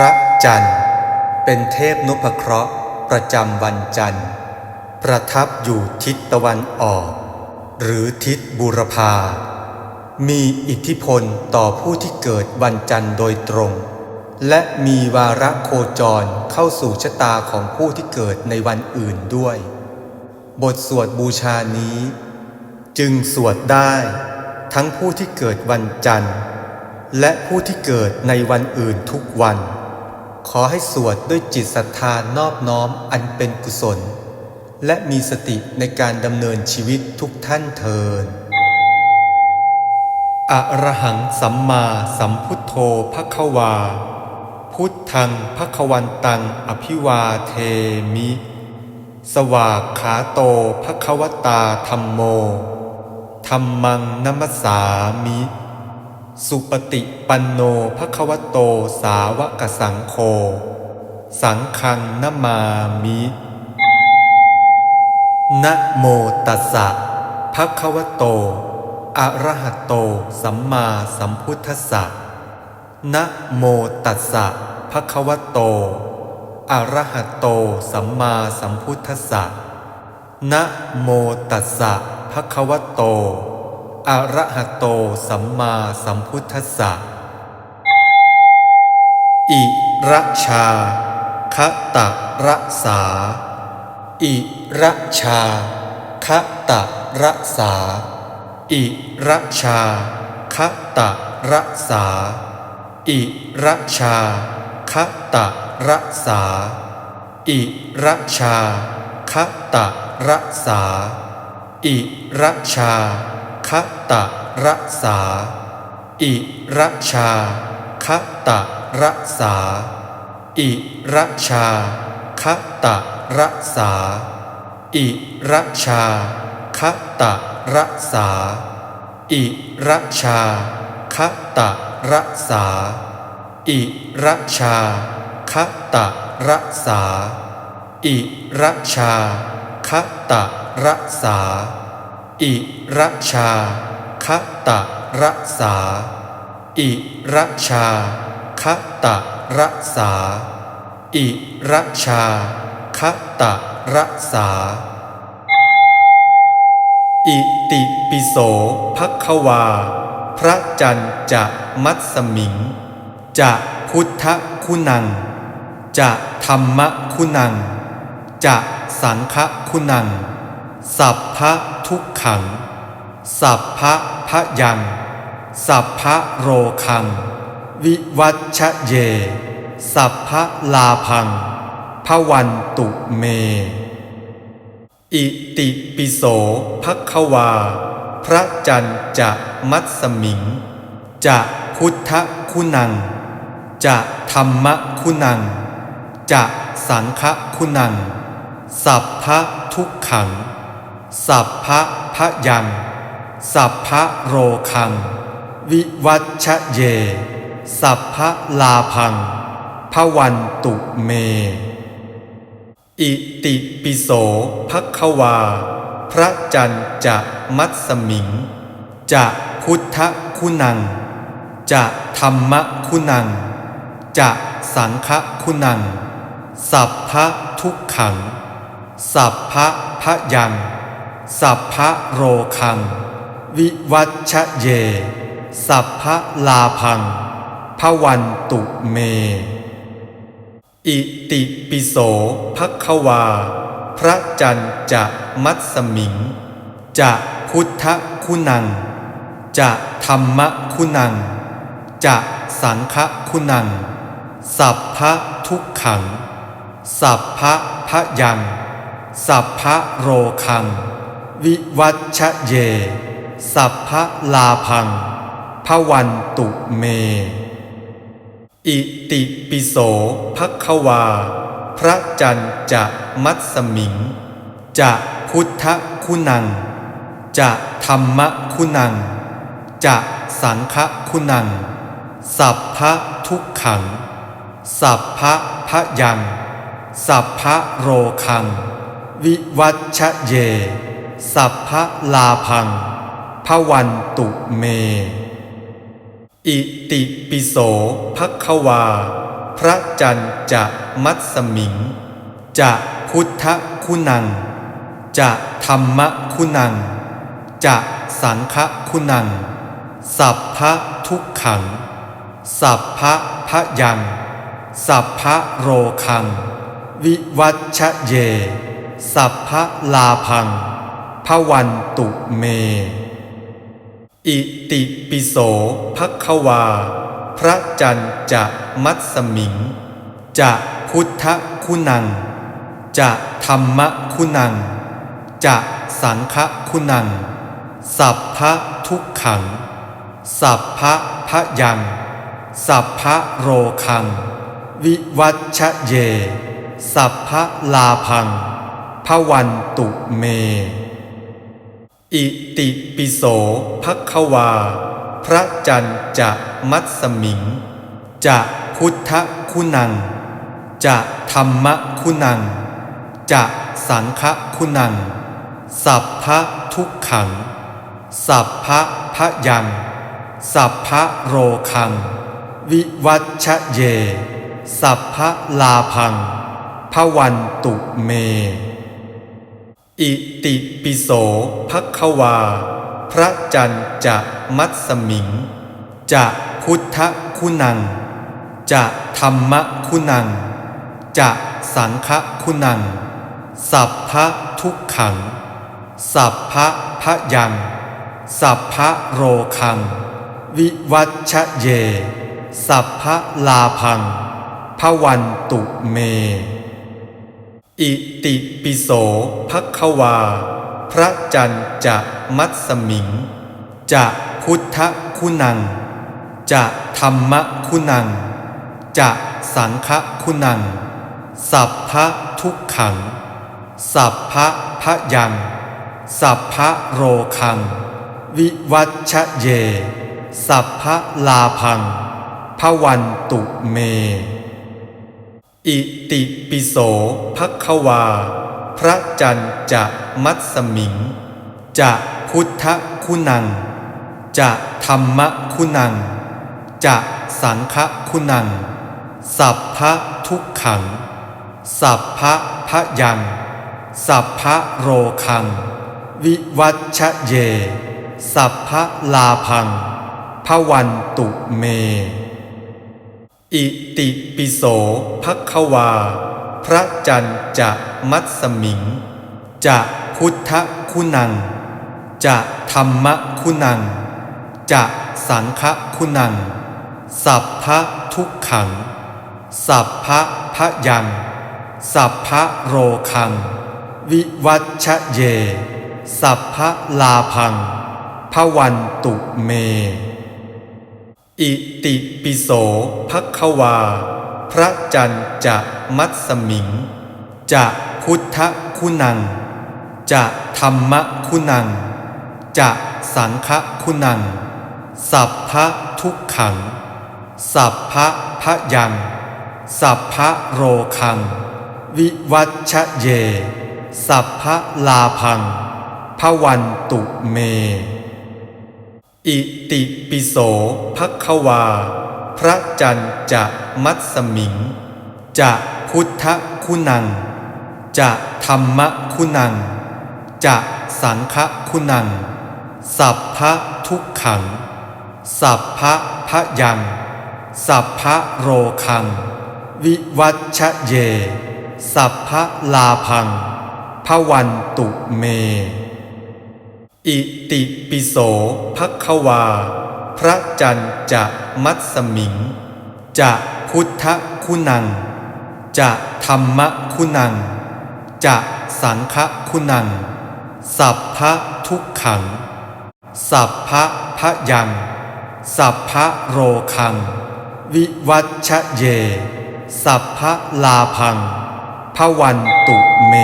ระจันทร์ เป็นเทพนพเคราะห์ประจำวันจันทร์ ประทับอยู่ทิศตะวันออก หรือทิศบูรพา มีอิทธิพลต่อผู้ที่เกิดวันจันทร์โดยตรง และมีวาระโคจรเข้าสู่ชะตาของผู้ที่เกิดในวันอื่นด้วย บทสวดบูชานี้ จึงสวดได้ทั้งผู้ที่เกิดวันจันทร์ และผู้ที่เกิดในวันอื่นทุกวัน ขอให้สวดด้วยจิตศรัทธานอบน้อมอันเป็นกุศล และมีสติในการดำเนินชีวิตทุกท่านเทินอะระหังสัมมาสัมพุทโธภควา พุทธังภควันตังอภิวาเทมิ สวากขาโตภควตาธรรมโมธรรมังนัมสสามิ สุปฏิปันโนภควโตสาวกสังโฆ สังฆังนามามินะโมตัสสะภะคะวะโต อะระหะโต สัมมาสัมพุทธัสสะนะโมตัสสะภะคะวะโต อะระหะโต สัมมาสัมพุทธัสสะนะโมตัสสะภะคะวะโต อะระหะโตสัมมาสัมพุทธัสสะ อิระชาคะตะระสา อิระชาคะตะระสา อิระชาคะตะระสา อิระชาคะตะระสา อิระชาคะตะระสา อิระชา คะตะระสา อิระชาคะตะระสา อิระชาคะตะระสา อิระชาคะตะระสา อิระชาคะตะระสา อิระชาคะตะระสา อิระชาคะตะระสาอิ ระชาคตะระสา อิระชาคตะระสา อิระชาคตะระสา อิติปิโสภควา พระจันจะมัตสมิง จะพุทธคุณัง จะธรรมคุณัง จะสังฆคุณัง สัพพะทุกขัง สัพพะพะยัง สัพพะโรคัง วิวัชชะเย สัพพะลาพังพวันตุเม อิติปิโสภควา พระจันจะมัตสมิง จะพุทธคุณัง จะธรรมคุณัง จะสังฆคุณัง สัพพะทุกขัง สัพพะพะยัง สัพพะโรคัง วิวัชเย สัพพะลาพังพวันตุเม อิติปิโสภควา พระจันจะมัตสมิง จะพุทธคุณัง จะธรรมคุณัง จะสังฆคุณัง สัพพะทุกขัง สัพพะพะยัง สัพพะโรคัง วิวัชชะเย สัพพลาพังพวันตุเม อิติปิโสภควา พระจันจะมัตสมิง จะพุทธคุณัง จะธรรมคุณัง จะสังฆคุณัง สัพพะทุกขัง สัพพะพะยัง สัพพะโรคัง วิวัชชะเย สัพพลาพังพวันตุเม อิติปิโสภควา พระจันจะมัตสมิง จะพุทธคุณัง จะธรรมคุณัง จะสังฆคุณัง สัพพะทุกขัง สัพพะพะยัง สัพพะโรคัง วิวัชเย สัพพะลาพัง พวันตุเม อิติปิโสภควา พระจันจะมัดสมิง จะพุทธคุณัง จะธรรมคุณัง จะสังฆคุณัง สัพพะทุกขัง สัพพะพะยัง สัพพะโรคัง วิวัชเย สัพพะลาพังพวันตุเม อิติปิโสภควา พระจันจะมัดสมิง จะพุทธคุณัง จะธรรมคุณัง จะสังฆคุณัง สัพพะทุกขัง สัพพะพะยัง สัพพะโรคัง วิวัชเย สัพพะลาพังพวันตุเม อิติปิโสภควา พระจันจะมัดสมิง จะพุทธคุณัง จะธรรมคุณัง จะสังฆคุณัง สัพพะทุกขัง สัพพะพะยัง สัพพะโรคัง วิวัชเย สัพพะลาพังพวันตุเม อิติปิโสภควา พระจันทร์จะมัดสมิง จะพุทธคุณัง จะธรรมคุณัง จะสังฆคุณัง สัพพะทุกขัง สัพพะพะยัง สัพพะโรคัง วิวัชชะเย สัพพะลาพังพวันตุเม อิติปิโสภควา พระจันทร์จะมัดสมิง จะพุทธคุณัง จะธรรมคุณัง จะสังฆคุณัง สัพพะทุกขัง สัพพะพะยัง สัพพะโรคัง วิวัชชะเย สัพพะลาพังพวันตุเม อิติปิโสภควา พระจันจะมัดสมิง จะพุทธคุณัง จะธรรมคุณัง จะสังฆคุณัง สัพพะทุกขัง สัพพะพะยัง สัพพะโรคัง วิวัชเย สัพพะลาพังพวันตุเม อิติปิโสภควา พระจันจะมัสมิง จะพุทธคุณัง จะธรรมคุณัง จะสังฆคุณัง สัพพะทุกขัง สัพพะพะยัง สัพพะโรคัง วิวัชเย สัพพะลาพังพวันตุเม อิติปิโสภควา พระจันทร์จะมัดสมิง จะพุทธคุณัง จะธรรมคุณัง จะสังฆคุณัง สัพพะทุกขัง สัพพะพะยัง สัพพะโรคัง วิวัชชะเย สัพพะลาพังพวันตุเม อิติปิโสภควา พระจันจะมัดสมิง จะพุทธคุณัง จะธรรมคุณัง จะสังฆคุณัง สัพพะทุกขัง สัพพะพะยัง สัพพะโรคัง วิวัชเย สัพพะลาพังพวันตุเม อิติปิโสภควา พระจันจะมัดสมิง จะพุทธคุณัง จะธรรมคุณัง จะสังฆคุณัง สัพพะทุกขัง สัพพะพะยัง สัพพะโรคัง วิวัชเย สัพพะลาพังพวันตุเม